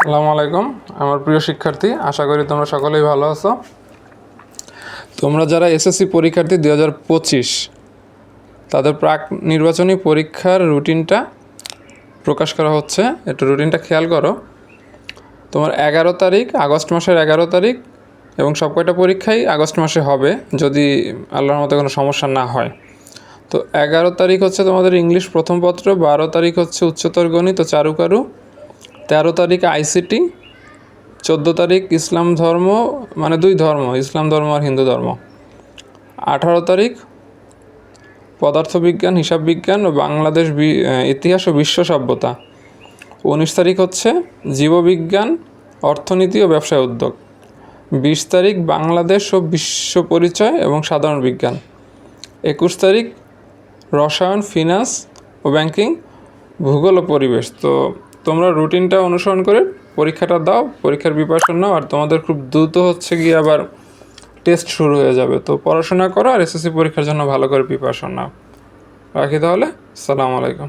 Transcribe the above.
আসসালামু আলাইকুম। আমার প্রিয় শিক্ষার্থী, আশা করি তোমরা সকলেই ভালো আছো। তোমরা যারা এসএসসি পরীক্ষার্থী দুই হাজার পঁচিশ, তাদের প্রাক নির্বাচনী পরীক্ষার রুটিনটা প্রকাশ করা হচ্ছে। একটু রুটিনটা খেয়াল করো। তোমার এগারো তারিখ, আগস্ট মাসের এগারো তারিখ এবং সব কয়টা পরীক্ষাই আগস্ট মাসে হবে, যদি আল্লাহর মতো কোনো সমস্যা না হয়। তো এগারো তারিখ হচ্ছে তোমাদের ইংলিশ প্রথম পত্র, বারো তারিখ হচ্ছে উচ্চতর গণিত ও চারুকারু তেরো তারিখ আইসিটি, চোদ্দ তারিখ ইসলাম ধর্ম মানে দুই ধর্ম, ইসলাম ধর্ম আর হিন্দু ধর্ম। আঠারো তারিখ পদার্থবিজ্ঞান হিসাব বিজ্ঞান ও বাংলাদেশ ইতিহাস ও বিশ্ব সভ্যতা। উনিশ তারিখ হচ্ছে জীববিজ্ঞান, অর্থনীতি ও ব্যবসায় উদ্যোগ। বিশ তারিখ বাংলাদেশ ও বিশ্ব পরিচয় এবং সাধারণ বিজ্ঞান। একুশ তারিখ রসায়ন, ফিনান্স ও ব্যাংকিং, ভূগোল ও পরিবেশ। তো তোমরা রুটিনটা অনুসরণ করে পরীক্ষাটা দাও, পরীক্ষার প্রিপারেশন নাও, আর তোমাদের খুব দ্রুত হচ্ছে গিয়ে আবার টেস্ট শুরু হয়ে যাবে। তো পড়াশোনা করো আর এসএসসি পরীক্ষার জন্য ভালো করে প্রিপারেশন নাও। রাখি তাহলে? সালামু আলাইকুম।